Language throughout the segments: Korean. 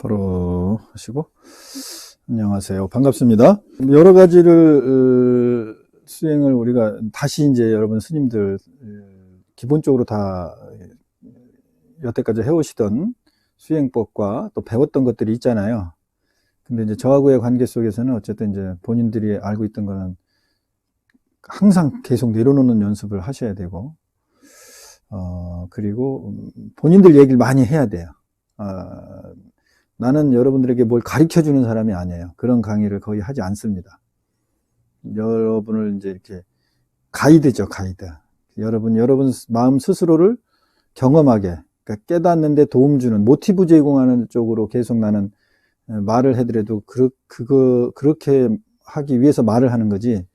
바로 하시고 안녕하세요. 반갑습니다. 여러 가지를 어, 수행을 우리가 다시 이제 여러분 스님들 어, 기본적으로 다 여태까지 해오시던 수행법과 또 배웠던 것들이 있잖아요. 근데 이제 저하고의 관계 속에서는 어쨌든 이제 본인들이 알고 있던 거는 항상 계속 내려놓는 연습을 하셔야 되고, 어, 그리고 음, 본인들 얘기를 많이 해야 돼요. 어, 나는 여러분들에게 뭘 가르쳐 주는 사람이 아니에요. 그런 강의를 거의 하지 않습니다. 여러분을 이제 이렇게 가이드죠, 가이드. 여러분, 여러분 마음 스스로를 경험하게, 그러니까 깨닫는데 도움 주는, 모티브 제공하는 쪽으로 계속 나는 말을 해드려도, 그, 그거, 그렇게 하기 위해서 말을 하는 거지.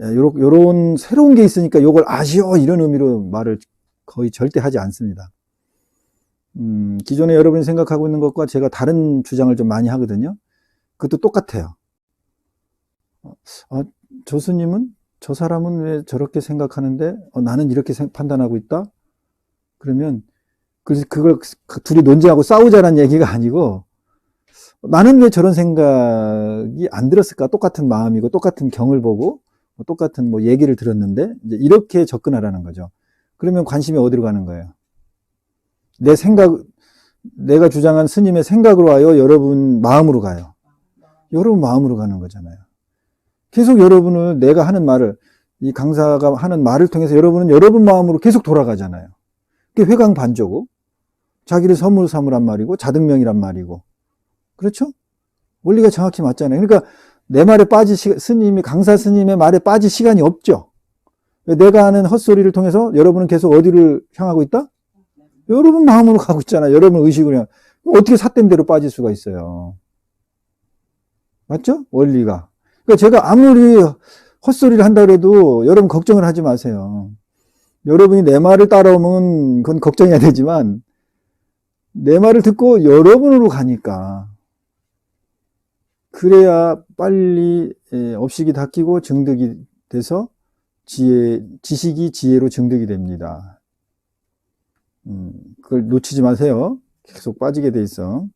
요런, 요런 새로운 게 있으니까 요걸 아시오! 이런 의미로 말을 거의 절대 하지 않습니다. 음, 기존에 여러분이 생각하고 있는 것과 제가 다른 주장을 좀 많이 하거든요. 그것도 똑같아요. 아, 저 스님은 저 사람은 왜 저렇게 생각하는데 어, 나는 이렇게 생- 판단하고 있다? 그러면 그래서 그걸 둘이 논쟁하고 싸우자는 얘기가 아니고 나는 왜 저런 생각이 안 들었을까? 똑같은 마음이고 똑같은 경을 보고 뭐 똑같은 뭐 얘기를 들었는데 이렇게 접근하라는 거죠. 그러면 관심이 어디로 가는 거예요? 내 생각, 내가 주장한 스님의 생각으로 와요? 여러분 마음으로 가요? 여러분 마음으로 가는 거잖아요. 계속 여러분을 내가 하는 말을, 이 강사가 하는 말을 통해서 여러분은 여러분 마음으로 계속 돌아가잖아요. 그게 회광반조고, 자기를 선물 삼으란 말이고, 자등명이란 말이고. 그렇죠? 원리가 정확히 맞잖아요. 그러니까 내 말에 시 스님이, 강사 스님의 말에 빠질 시간이 없죠. 내가 하는 헛소리를 통해서 여러분은 계속 어디를 향하고 있다? 여러분 마음으로 가고 있잖아요. 여러분 의식으로. 향- 어떻게 삿된 대로 빠질 수가 있어요. 맞죠? 원리가. 그러니까 제가 아무리 헛소리를 한다 그래도 여러분 걱정을 하지 마세요. 여러분이 내 말을 따라오면 그건 걱정해야 되지만 내 말을 듣고 여러분으로 가니까 그래야 빨리 예, 업식이 닦이고 증득이 돼서 지혜, 지식이 지혜로 증득이 됩니다. 음, 그걸 놓치지 마세요. 계속 빠지게 돼 있어.